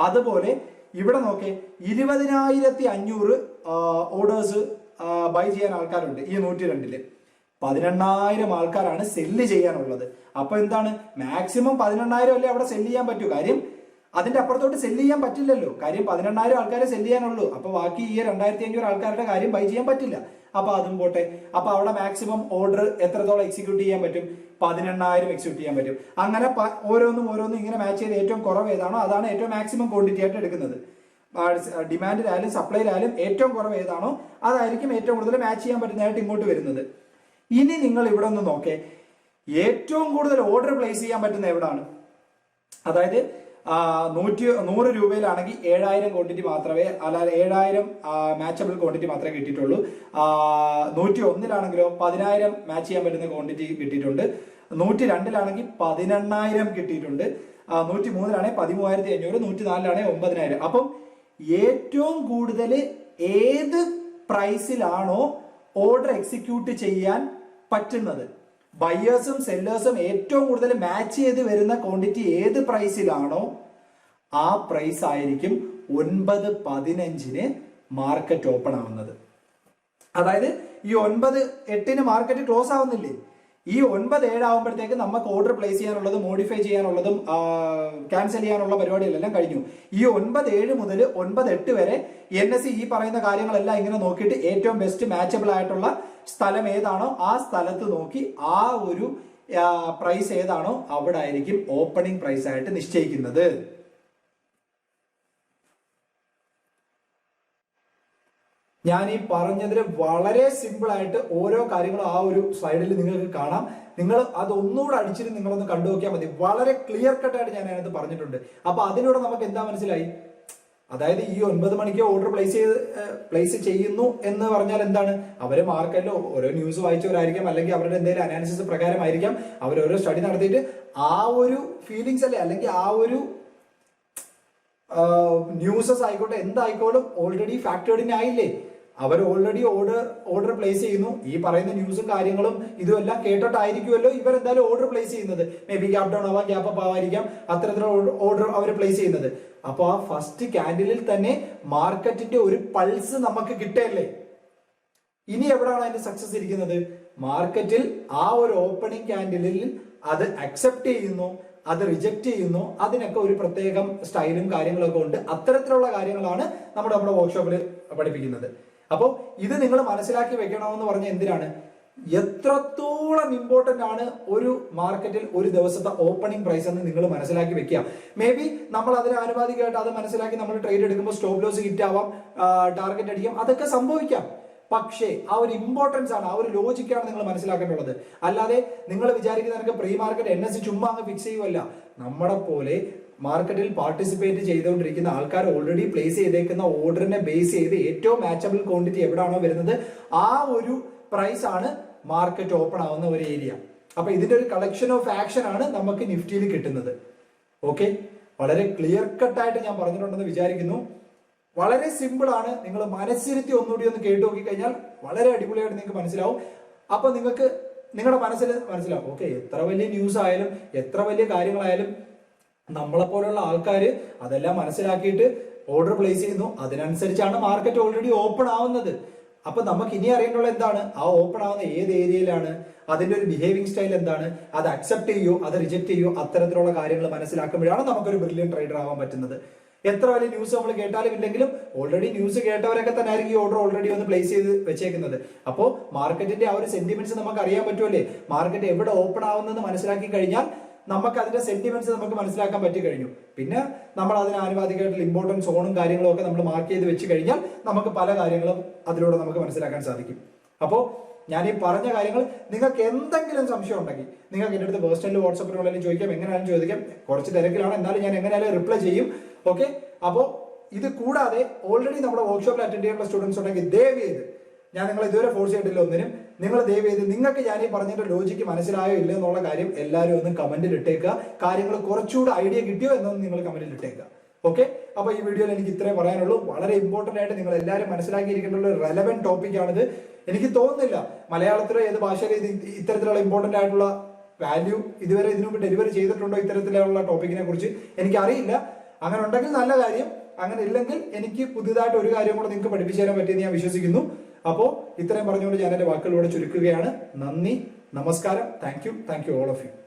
അതുപോലെ ഇവിടെ നോക്കേ ഇരുപതിനായിരത്തി അഞ്ഞൂറ് ഓർഡേഴ്സ് ബൈ ചെയ്യാൻ ആൾക്കാരുണ്ട് ഈ നൂറ്റി രണ്ടിൽ പതിനെണ്ണായിരം ആൾക്കാരാണ് സെല്ല് ചെയ്യാനുള്ളത്. അപ്പൊ എന്താണ്? മാക്സിമം പതിനെണ്ണായിരം അല്ലേ അവിടെ സെല്ല് ചെയ്യാൻ പറ്റൂ? കാര്യം അതിന്റെ അപ്പുറത്തോട്ട് സെല്ല് ചെയ്യാൻ പറ്റില്ലല്ലോ. കാര്യം പതിനെണ്ണായിരം ആൾക്കാരെ സെല്ല് ചെയ്യാനുള്ളൂ. അപ്പൊ ബാക്കി ഈ രണ്ടായിരത്തി അഞ്ഞൂറ് ആൾക്കാരുടെ കാര്യം ബൈ ചെയ്യാൻ പറ്റില്ല. അപ്പൊ അതും പോട്ടെ. അപ്പൊ അവിടെ മാക്സിമം ഓർഡർ എത്രത്തോളം എക്സിക്യൂട്ട് ചെയ്യാൻ പറ്റും? പതിനെണ്ണായിരം എക്സിക്യൂട്ട് ചെയ്യാൻ പറ്റും. അങ്ങനെ ഓരോന്നും ഓരോന്നും ഇങ്ങനെ മാച്ച് ചെയ്ത് ഏറ്റവും കുറവ് ഏതാണോ അതാണ് ഏറ്റവും മാക്സിമം ക്വാണ്ടിറ്റി ആയിട്ട് എടുക്കുന്നത്. ഡിമാൻഡിലായാലും സപ്ലൈയിലായാലും ഏറ്റവും കുറവ് ഏതാണോ അതായിരിക്കും ഏറ്റവും കൂടുതൽ മാച്ച് ചെയ്യാൻ പറ്റുന്നതായിട്ട് ഇങ്ങോട്ട് വരുന്നത്. ഇനി നിങ്ങൾ ഇവിടെ ഒന്ന് നോക്കേ. ഏറ്റവും കൂടുതൽ ഓർഡർ പ്ലേസ് ചെയ്യാൻ പറ്റുന്ന എവിടാണ്? അതായത് നൂറ്റി നൂറ് രൂപയിലാണെങ്കിൽ ഏഴായിരം ക്വാണ്ടിറ്റി മാത്രമേ അല്ലാതെ ഏഴായിരം മാച്ചബിൾ ക്വാണ്ടിറ്റി മാത്രമേ കിട്ടിയിട്ടുള്ളൂ. നൂറ്റി ഒന്നിലാണെങ്കിലോ പതിനായിരം മാച്ച് ചെയ്യാൻ പറ്റുന്ന ക്വാണ്ടിറ്റി കിട്ടിയിട്ടുണ്ട്. നൂറ്റി രണ്ടിലാണെങ്കിൽ പതിനെണ്ണായിരം കിട്ടിയിട്ടുണ്ട്. നൂറ്റി മൂന്നിലാണെങ്കിൽ പതിമൂവായിരത്തി അഞ്ഞൂറ് നൂറ്റി നാലിലാണെങ്കിൽ ഒമ്പതിനായിരം. അപ്പം ഏറ്റവും കൂടുതൽ ഏത് പ്രൈസിലാണോ ഓർഡർ എക്സിക്യൂട്ട് ചെയ്യാൻ പറ്റുന്നത്. ബയേഴ്സും സെല്ലേഴ്സും ഏറ്റവും കൂടുതൽ മാച്ച് ചെയ്ത് വരുന്ന ക്വാണ്ടിറ്റി ഏത് പ്രൈസിലാണോ ആ പ്രൈസ് ആയിരിക്കും ഒൻപത് പതിനഞ്ചിന് മാർക്കറ്റ് ഓപ്പൺ ആവുന്നത്. അതായത് ഈ ഒൻപത് എട്ടിന് മാർക്കറ്റ് ക്ലോസ് ആവുന്നില്ലേ? ഈ ഒൻപത് ഏഴാവുമ്പോഴത്തേക്ക് നമുക്ക് ഓർഡർ പ്ലേസ് ചെയ്യാനുള്ളതും മോഡിഫൈ ചെയ്യാനുള്ളതും ക്യാൻസൽ ചെയ്യാനുള്ള പരിപാടികളെല്ലാം കഴിഞ്ഞു. ഈ ഒൻപത് ഏഴ് മുതൽ ഒൻപത് എട്ട് വരെ എൻ എസ് ഈ പറയുന്ന കാര്യങ്ങളെല്ലാം ഇങ്ങനെ നോക്കിയിട്ട് ഏറ്റവും ബെസ്റ്റ് മാച്ചബിൾ ആയിട്ടുള്ള സ്ഥലം ഏതാണോ ആ സ്ഥലത്ത് നോക്കി ആ ഒരു പ്രൈസ് ഏതാണോ അവിടെ ആയിരിക്കും ഓപ്പണിംഗ് പ്രൈസ് ആയിട്ട് നിശ്ചയിക്കുന്നത്. ഞാൻ ഈ പറഞ്ഞതിൽ വളരെ സിമ്പിൾ ആയിട്ട് ഓരോ കാര്യങ്ങളും ആ ഒരു സ്ലൈഡിൽ നിങ്ങൾക്ക് കാണാം. നിങ്ങൾ അത് ഒന്നുകൂടെ അടിച്ചിട്ട് നിങ്ങളൊന്ന് കണ്ടു നോക്കിയാൽ മതി. വളരെ ക്ലിയർ കട്ടായിട്ട് ഞാൻ അതിനകത്ത് പറഞ്ഞിട്ടുണ്ട്. അപ്പൊ അതിലൂടെ നമുക്ക് എന്താ മനസ്സിലായി? അതായത് ഈ ഒൻപത് മണിക്ക് ഓർഡർ പ്ലേസ് ചെയ്ത് പ്ലേസ് ചെയ്യുന്നു എന്ന് പറഞ്ഞാൽ എന്താണ്? അവർ മാർക്കറ്റിലോ ഓരോ ന്യൂസ് വായിച്ചവരായിരിക്കാം. അല്ലെങ്കിൽ അവരുടെ എന്തെങ്കിലും അനാലിസിസ് പ്രകാരമായിരിക്കാം. അവർ ഓരോ സ്റ്റഡി നടത്തിയിട്ട് ആ ഒരു ഫീലിങ്സ് അല്ലേ? അല്ലെങ്കിൽ ആ ഒരു ന്യൂസസ് ആയിക്കോട്ടെ എന്തായിക്കോളും ഓൾറെഡി ഫാക്ടേർഡിന് ആയില്ലേ? അവർ ഓൾറെഡി ഓർഡർ ഓർഡർ പ്ലേസ് ചെയ്യുന്നു. ഈ പറയുന്ന ന്യൂസും കാര്യങ്ങളും ഇതുമെല്ലാം കേട്ടിട്ടായിരിക്കുമല്ലോ ഇവർ എന്തായാലും ഓർഡർ പ്ലേസ് ചെയ്യുന്നത്. മേ ബി ക്യാപ് ഡൗൺ ആവാം ക്യാപ്പ് അപ്പ് ആവാതിരിക്കാം. അത്തരത്തിലുള്ള ഓർഡർ അവർ പ്ലേസ് ചെയ്യുന്നത്. അപ്പോൾ ആ ഫസ്റ്റ് കാൻഡിലിൽ തന്നെ മാർക്കറ്റിന്റെ ഒരു പൾസ് നമുക്ക് കിട്ടല്ലേ? ഇനി എവിടെയാണ് അതിന്റെ സക്സസ് ഇരിക്കുന്നത്? മാർക്കറ്റിൽ ആ ഒരു ഓപ്പണിംഗ് കാൻഡിലിൽ അത് അക്സെപ്റ്റ് ചെയ്യുന്നു അത് റിജക്റ്റ് ചെയ്യുന്നു. അതിനൊക്കെ ഒരു പ്രത്യേകം സ്റ്റൈലും കാര്യങ്ങളൊക്കെ ഉണ്ട്. അത്തരത്തിലുള്ള കാര്യങ്ങളാണ് നമ്മുടെ നമ്മുടെ വർക്ക്ഷോപ്പിൽ പഠിപ്പിക്കുന്നത്. അപ്പോൾ ഇത് നിങ്ങൾ മനസ്സിലാക്കി വെക്കണമെന്ന് പറഞ്ഞ എന്തിനാണ്? എത്രത്തോളം ഇമ്പോർട്ടന്റ് ആണ് ഒരു മാർക്കറ്റിൽ ഒരു ദിവസത്തെ ഓപ്പണിംഗ് പ്രൈസ് എന്ന് നിങ്ങൾ മനസ്സിലാക്കി വെക്കുക. മേ ബി നമ്മൾ അതിന് ആനുപാതികമായിട്ട് അത് മനസ്സിലാക്കി നമ്മൾ ട്രേഡ് എടുക്കുമ്പോൾ സ്റ്റോപ്പ് ലോസ് ഹിറ്റ് ആവാം ടാർഗറ്റ് അടിക്കാം അതൊക്കെ സംഭവിക്കാം. പക്ഷേ ആ ഒരു ഇമ്പോർട്ടൻസ് ആണ് ആ ഒരു ലോജിക്കാണ് നിങ്ങൾ മനസ്സിലാക്കേണ്ടത്. അല്ലാതെ നിങ്ങൾ വിചാരിക്കുന്ന പ്രീ മാർക്കറ്റ് എൻ എസ് ചുമ്മാ അങ്ങ് ഫിക്സ് ചെയ്യുമല്ല നമ്മളെ പോലെ മാർക്കറ്റിൽ പാർട്ടിസിപ്പേറ്റ് ചെയ്തുകൊണ്ടിരിക്കുന്ന ആൾക്കാർ ഓൾറെഡി പ്ലേസ് ചെയ്തേക്കുന്ന ഓർഡറിനെ ബേസ് ചെയ്ത് ഏറ്റവും മാച്ചബിൾ ക്വാണ്ടിറ്റി എവിടെയാണോ വരുന്നത് ആ ഒരു പ്രൈസ് ആണ് മാർക്കറ്റ് ഓപ്പൺ ആവുന്ന ഒരു ഏരിയ അപ്പൊ ഇതിന്റെ ഒരു കളക്ഷൻ ഓഫ് ആക്ഷൻ ആണ് നമുക്ക് നിഫ്റ്റിയിൽ കിട്ടുന്നത്. ഓക്കെ വളരെ ക്ലിയർ കട്ട് ആയിട്ട് ഞാൻ പറഞ്ഞിട്ടുണ്ടെന്ന് വിചാരിക്കുന്നു. വളരെ സിമ്പിൾ ആണ്. നിങ്ങൾ മനസ്സിരുത്തി ഒന്നുകൂടി ഒന്ന് കേട്ടു നോക്കിക്കഴിഞ്ഞാൽ വളരെ അടിപൊളിയായിട്ട് നിങ്ങൾക്ക് മനസ്സിലാവും. അപ്പൊ നിങ്ങൾക്ക് നിങ്ങളുടെ മനസ്സിൽ മനസ്സിലാവും. ഓക്കെ എത്ര വലിയ ന്യൂസ് ആയാലും എത്ര വലിയ കാര്യങ്ങളായാലും നമ്മളെ പോലുള്ള ആൾക്കാർ അതെല്ലാം മനസ്സിലാക്കിയിട്ട് ഓർഡർ പ്ലേസ് ചെയ്യുന്നു. അതിനനുസരിച്ചാണ് മാർക്കറ്റ് ഓൾറെഡി ഓപ്പൺ ആവുന്നത്. അപ്പൊ നമുക്ക് ഇനി അറിയേണ്ടുള്ള എന്താണ്? ആ ഓപ്പൺ ആവുന്ന ഏത് ഏരിയയിലാണ്? അതിന്റെ ഒരു ബിഹേവിംഗ് സ്റ്റൈൽ എന്താണ്? അത് അക്സെപ്റ്റ് ചെയ്യോ? അത് റിജക്ട് ചെയ്യോ? അത്തരത്തിലുള്ള കാര്യങ്ങൾ മനസ്സിലാക്കുമ്പോഴാണ് നമുക്കൊരു ബ്രില്യൻ ട്രേഡർ ആവാൻ പറ്റുന്നത്. എത്ര വലിയ ന്യൂസ് നമ്മൾ കേട്ടാലും ഇല്ലെങ്കിലും ഓൾറെഡി ന്യൂസ് കേട്ടവരൊക്കെ തന്നെ ആയിരിക്കും ഈ ഓർഡർ ഓൾറെഡി ഒന്ന് പ്ലേസ് ചെയ്ത് വെച്ചേക്കുന്നത്. അപ്പോൾ മാർക്കറ്റിന്റെ ആ ഒരു സെന്റിമെന്റ്സ് നമുക്ക് അറിയാൻ പറ്റുമല്ലേ മാർക്കറ്റ് എവിടെ ഓപ്പൺ ആവുന്നതെന്ന് മനസ്സിലാക്കി കഴിഞ്ഞാൽ നമുക്ക് അതിന്റെ സെന്റിമെന്റ്സ് നമുക്ക് മനസ്സിലാക്കാൻ പറ്റി കഴിഞ്ഞു. പിന്നെ നമ്മൾ അതിന് ആനുപാതികമായിട്ടുള്ള ഇമ്പോർട്ടൻസ് സോണും കാര്യങ്ങളും ഒക്കെ നമ്മൾ മാർക്ക് ചെയ്ത് വെച്ച് കഴിഞ്ഞാൽ നമുക്ക് പല കാര്യങ്ങളും അതിലൂടെ നമുക്ക് മനസ്സിലാക്കാൻ സാധിക്കും. അപ്പോ ഞാൻ ഈ പറഞ്ഞ കാര്യങ്ങൾ നിങ്ങൾക്ക് എന്തെങ്കിലും സംശയം ഉണ്ടെങ്കിൽ നിങ്ങൾക്ക് എന്റെ അടുത്ത് പേഴ്സണലി വാട്സപ്പിലുള്ളതിൽ ചോദിക്കാം എങ്ങനെയാലും ചോദിക്കാം. കുറച്ച് തിരക്കിലാണ്. എന്നാലും ഞാൻ എങ്ങനെയാലും റിപ്ലൈ ചെയ്യും. ഓക്കെ അപ്പോൾ ഇത് കൂടാതെ ഓൾറെഡി നമ്മുടെ വർക്ക്ഷോപ്പിൽ അറ്റൻഡ് ചെയ്യാനുള്ള സ്റ്റുഡൻസ് ഉണ്ടെങ്കിൽ ദയവ് ചെയ്ത് ഞാൻ നിങ്ങളെ ഇതുവരെ ഫോഴ്സ് ചെയ്തിട്ടില്ല ഒന്നിനും. നിങ്ങൾ ദയവ് ചെയ്ത് നിങ്ങൾക്ക് ഞാൻ ഈ പറഞ്ഞതിന്റെ ലോജിക്ക് മനസ്സിലായോ ഇല്ല എന്നുള്ള കാര്യം എല്ലാവരും ഒന്ന് കമന്റിൽ ഇട്ടേക്കുക. കാര്യങ്ങൾ കുറച്ചുകൂടെ ഐഡിയ കിട്ടിയോ എന്നൊന്ന് നിങ്ങൾ കമന്റിൽ ഇട്ടേക്കുക. ഓക്കെ അപ്പൊ ഈ വീഡിയോയിൽ എനിക്ക് ഇത്രേ പറയാനുള്ളൂ. വളരെ ഇമ്പോർട്ടന്റ് ആയിട്ട് നിങ്ങൾ എല്ലാവരും മനസ്സിലാക്കിയിരിക്കേണ്ട ഒരു റെലവെന്റ് ടോപ്പിക് ആണിത്. എനിക്ക് തോന്നുന്നില്ല മലയാളത്തിലോ ഏത് ഭാഷയിലും ഇത് ഇത്തരത്തിലുള്ള ഇമ്പോർട്ടന്റ് ആയിട്ടുള്ള വാല്യൂ ഇതുവരെ ഇതിനു മുമ്പ് ഡെലിവറി ചെയ്തിട്ടുണ്ടോ ഇത്തരത്തിലുള്ള ടോപ്പിക്കിനെ കുറിച്ച് എനിക്ക് അറിയില്ല. അങ്ങനെ ഉണ്ടെങ്കിൽ നല്ല കാര്യം. അങ്ങനെ ഇല്ലെങ്കിൽ എനിക്ക് പുതിയതായിട്ട് ഒരു കാര്യം കൂടെ നിങ്ങൾക്ക് പഠിപ്പിച്ചു തരാൻ പറ്റിയെന്ന് ഞാൻ വിശ്വസിക്കുന്നു. അപ്പോൾ ഇത്രയും പറഞ്ഞുകൊണ്ട് ഞാൻ എന്റെ വാക്കുകളിലൂടെ ചുരുക്കുകയാണ്. നന്ദി നമസ്കാരം. Thank you thank you all of you.